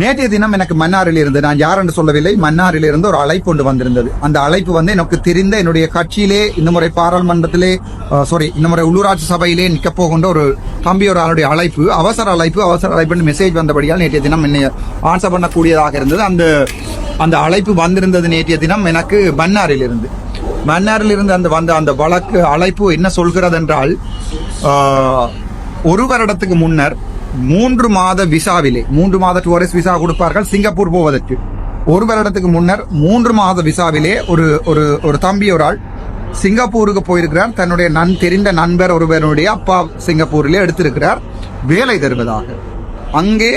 நேற்றைய தினம் எனக்கு மன்னாரில் இருந்து நான் யார் என்று சொல்லவில்லை மன்னாரில் இருந்து ஒரு அழைப்பு ஒன்று வந்திருந்தது. அந்த அழைப்பு வந்து எனக்கு தெரிந்த என்னுடைய கட்சியிலே இந்த முறை பாராளுமன்றத்திலே சாரி இந்த முறை உள்ளூராட்சி சபையிலே நிற்க போகின்ற ஒரு தம்பி ஒரு ஆளுடைய அழைப்பு அவசர அழைப்பு அவசர அழைப்புன்னு மெசேஜ் வந்தபடியால் நேற்றைய தினம் என்னை ஆன்சர் பண்ணக்கூடியதாக இருந்தது. அந்த அந்த அழைப்பு வந்திருந்தது நேற்றைய தினம் எனக்கு மன்னாரில் இருந்து மன்னாரில் இருந்து அந்த வந்த அந்த வழக்கு அழைப்பு என்ன சொல்கிறது என்றால் ஒரு வருடத்துக்கு முன்னர் மூன்று மாத விசாவிலே மூன்று மாத டூரிஸ்ட் விசா கொடுப்பார்கள் சிங்கப்பூர் போவதற்கு. ஒரு வருடத்துக்கு முன்னர் மூன்று மாத விசாவிலே ஒரு ஒரு ஒரு தம்பி ஒரு ஆள் சிங்கப்பூருக்கு போயிருக்கிறார். தன்னுடைய நன் தெரிந்த நண்பர் ஒருவருடைய அப்பா சிங்கப்பூரிலே எடுத்திருக்கிறார். வேலை தருவதாக. அங்கே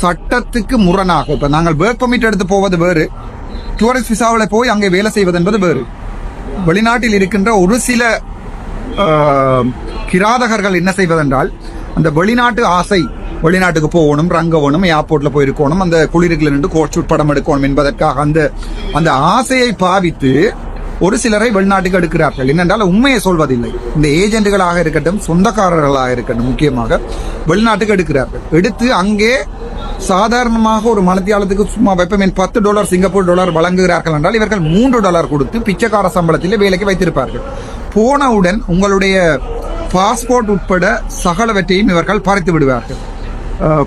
சட்டத்துக்கு முரணாக இப்ப நாங்கள் ஒர்க் பர்மிட் எடுத்து போவது வேறு. டூரிஸ்ட் விசாவில் போய் அங்கே வேலை செய்வது என்பது வேறு. வெளிநாட்டில் இருக்கின்ற ஒரு சில கிராதகர்கள் என்ன செய்வதென்றால் அந்த வெளிநாட்டு ஆசை வெளிநாட்டுக்கு போகணும் ரங்கவணும் ஏர்போர்ட்ல போயிருக்கணும் அந்த குளிர்கள் நின்று கோட்சூட் படம் எடுக்கணும் என்பதற்காக அந்த அந்த ஆசையை பாவித்து ஒரு சிலரை வெளிநாட்டுக்கு எடுக்கிறார்கள். என்னென்றால் உண்மையை சொல்வதில்லை. இந்த ஏஜென்ட்டுகளாக இருக்கட்டும் சொந்தக்காரர்களாக இருக்கட்டும் முக்கியமாக வெளிநாட்டுக்கு எடுக்கிறார்கள். எடுத்து அங்கே சாதாரணமாக ஒரு மனத்தியாலத்துக்கு சும்மா வெப்பமீன் பத்து டாலர் சிங்கப்பூர் டாலர் வழங்குகிறார்கள் என்றால் இவர்கள் மூன்று டாலர் கொடுத்து பிச்சைக்கார சம்பளத்தில் வேலைக்கு வைத்திருப்பார்கள். போனவுடன் உங்களுடைய பாஸ்போர்ட் உட்பட சகலவற்றையும் இவர்கள் பறித்து விடுவார்கள்.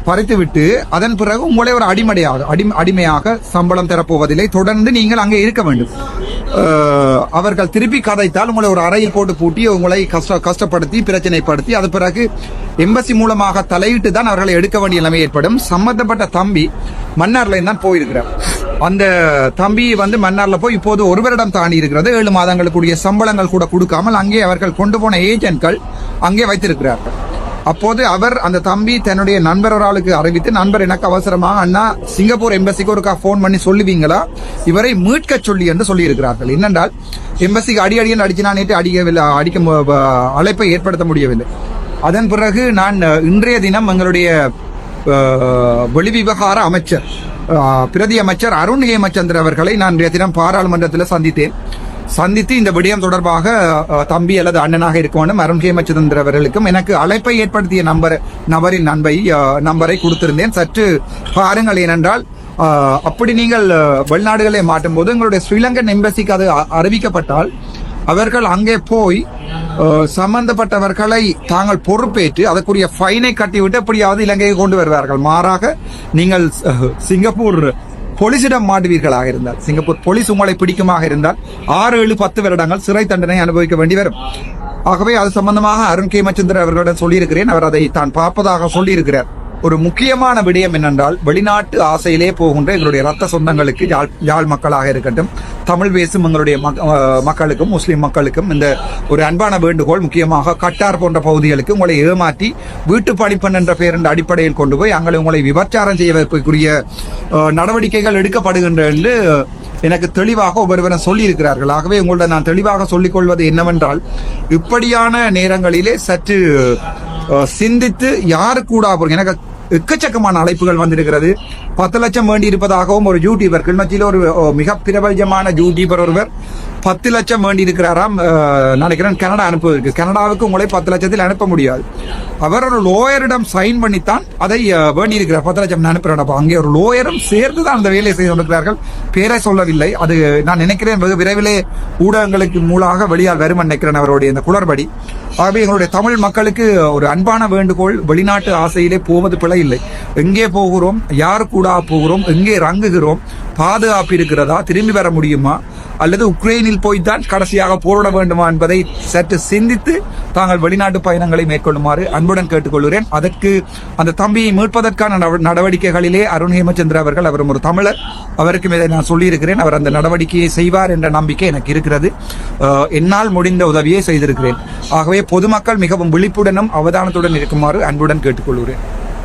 பறித்துவிட்டு அதன் பிறகு உங்களை ஒரு அடிமடையாக அடி அடிமையாக சம்பளம் தரப்போவதில்லை. தொடர்ந்து நீங்கள் அங்கே இருக்க வேண்டும். அவர்கள் திருப்பி கதைத்தால் உங்களை ஒரு அறையில் போட்டு பூட்டி உங்களை கஷ்ட கஷ்டப்படுத்தி பிரச்சனைப்படுத்தி அது பிறகு எம்பசி மூலமாக தலையிட்டு தான் அவர்களை எடுக்க வேண்டிய நிலைமை ஏற்படும். சம்பந்தப்பட்ட தம்பி மன்னார்ல தான் போயிருக்கிறார். அந்த தம்பி வந்து மன்னார்ல போய் இப்போது ஒரு வருடம் தாண்டி இருக்கிறது. ஏழு மாதங்களுக்குரிய சம்பளங்கள் கூட கொடுக்காமல் அங்கே அவர்கள் கொண்டு போன ஏஜென்ட்கள் அங்கே வைத்திருக்கிறார்கள். அப்போது அவர் அந்த தம்பி தன்னுடைய நண்பர் ஒரு ஆளுக்கு அறிவித்து நண்பர் எனக்கு அவசரமாக அண்ணா சிங்கப்பூர் எம்பசிக்கு ஒருக்கா ஃபோன் பண்ணி சொல்லுவீங்களா? இவரை மீட்க சொல்லி என்று சொல்லியிருக்கிறார்கள். என்னென்றால் எம்பசிக்கு அடி அடின்னு அடிச்சு நான் நேற்று அடிக்கவில்லை அடிக்க மு- அழைப்பை ஏற்படுத்த முடியவில்லை. அதன் பிறகு நான் இன்றைய தினம் எங்களுடைய வெளிவிவகார அமைச்சர் பிரதி அமைச்சர் அருண் ஹேமச்சந்திர அவர்களை நான் இன்றைய தினம் பாராளுமன்றத்தில் சந்தித்தேன். சந்தித்து இந்த விடயம் தொடர்பாக தம்பி அல்லது அண்ணனாக இருக்கணும் அருண் ஹேமச்சந்திரன் அவர்களுக்கும் எனக்கு அழைப்பை ஏற்படுத்திய நம்பர் நபரின் நண்பை நம்பரை கொடுத்திருந்தேன். சற்று பாருங்கள் ஏனென்றால் அப்படி நீங்கள் வெளிநாடுகளை மாட்டும் போது உங்களுடைய ஸ்ரீலங்கன் எம்பசிக்கு அது அறிவிக்கப்பட்டால் அவர்கள் அங்கே போய் சம்பந்தப்பட்டவர்களை தாங்கள் பொறுப்பேற்று அதற்குரிய ஃபைனை கட்டிவிட்டு எப்படியாவது இலங்கையை கொண்டு வருவார்கள். மாறாக நீங்கள் சிங்கப்பூர் போலீசிடம் மாட்டுவீர்களாக இருந்தால் சிங்கப்பூர் போலீஸ் உங்களை பிடிக்குமாக இருந்தால் ஆறு ஏழு பத்து வருடங்கள் சிறை தண்டனை அனுபவிக்க வேண்டி வரும். ஆகவே அது சம்பந்தமாக அருண் கேமச்சந்திர அவர்களிடம் சொல்லியிருக்கிறேன். அவர் அதை தான் பார்ப்பதாக சொல்லியிருக்கிறார். ஒரு முக்கியமான விடயம் என்னென்றால் வெளிநாட்டு ஆசையிலே போகின்ற எங்களுடைய ரத்த சொந்தங்களுக்கு யாழ் யாழ் மக்களாக இருக்கட்டும் தமிழ் பேசும் எங்களுடைய மக்களுக்கும் முஸ்லீம் மக்களுக்கும் இந்த ஒரு அன்பான வேண்டுகோள் முக்கியமாக கட்டார் போன்ற பகுதிகளுக்கு உங்களை ஏமாற்றி வீட்டு பணிப்பெண் என்ற பேர் என்ற அடிப்படையில் கொண்டு போய் அங்களை உங்களை விபச்சாரம் செய்வதற்குரிய அஹ், நடவடிக்கைகள் எடுக்கப்படுகின்ற என்று எனக்கு தெளிவாக ஒவ்வொருவரும் சொல்லி இருக்கிறார்கள் ஆகவே உங்கள்ட்ட நான் தெளிவாக சொல்லிக் கொள்வது என்னவென்றால் இப்படியான நேரங்களிலே சற்று சிந்தித்து யாரு கூட போறீங்க? எனக்கு எக்கச்சக்கமான அழைப்புகள் வந்திருக்கிறது. பத்து லட்சம் வேண்டி இருப்பதாகவும் ஒரு யூடியூபர் கிளிநொச்சியில் ஒரு மிக பிரபலமான யூடியூபர் ஒருவர் பத்து லட்சம் வேண்டி இருக்கிறாராம் நினைக்கிறேன் கனடா அனுப்புவதற்கு. கனடாவுக்கு உங்களை பத்து லட்சத்தில் அனுப்ப முடியாது. அவர் ஒரு லோயரிடம் சைன் பண்ணித்தான் அதை வேண்டி இருக்கிறார் பத்து லட்சம் அனுப்புறேன். அங்கே ஒரு லோயரும் சேர்ந்து தான் அந்த வேலையை செய்து கொண்டிருக்கிறார்கள். பேரை சொல்லவில்லை. அது நான் நினைக்கிறேன் வெகு விரைவிலே ஊடகங்களுக்கு மூலாக வெளியால் வரும் நினைக்கிறேன் அவருடைய இந்த குளறுபடி. ஆகவே எங்களுடைய தமிழ் மக்களுக்கு ஒரு அன்பான வேண்டுகோள் வெளிநாட்டு ஆசையிலே போவது பிழை இல்லை. எங்கே போகிறோம்? யார் கூட போகிறோம்? எங்கே ரங்குகிறோம் பாதுகாப்பு இருக்கிறதா திரும்பி வர முடியுமா? அல்லது உக்ரைனில் போய்தான் கடைசியாக போரிட வேண்டுமா என்பதை சற்று சிந்தித்து தாங்கள் வெளிநாட்டு பயணங்களை மேற்கொள்ளுமாறு அன்புடன் கேட்டுக்கொள்கிறேன். அதற்கு அந்த தம்பியை மீட்பதற்கான நடவடிக்கைகளிலே அருண் ஹேமச்சந்திர அவர்கள் அவரும் ஒரு தமிழர். அவருக்கும் இதை நான் சொல்லியிருக்கிறேன். அவர் அந்த நடவடிக்கையை செய்வார் என்ற நம்பிக்கை எனக்கு இருக்கிறது. என்னால் முடிந்த உதவியை செய்திருக்கிறேன். ஆகவே பொதுமக்கள் மிகவும் விழிப்புடனும் அவதானத்துடன் இருக்குமாறு அன்புடன் கேட்டுக்கொள்கிறேன்.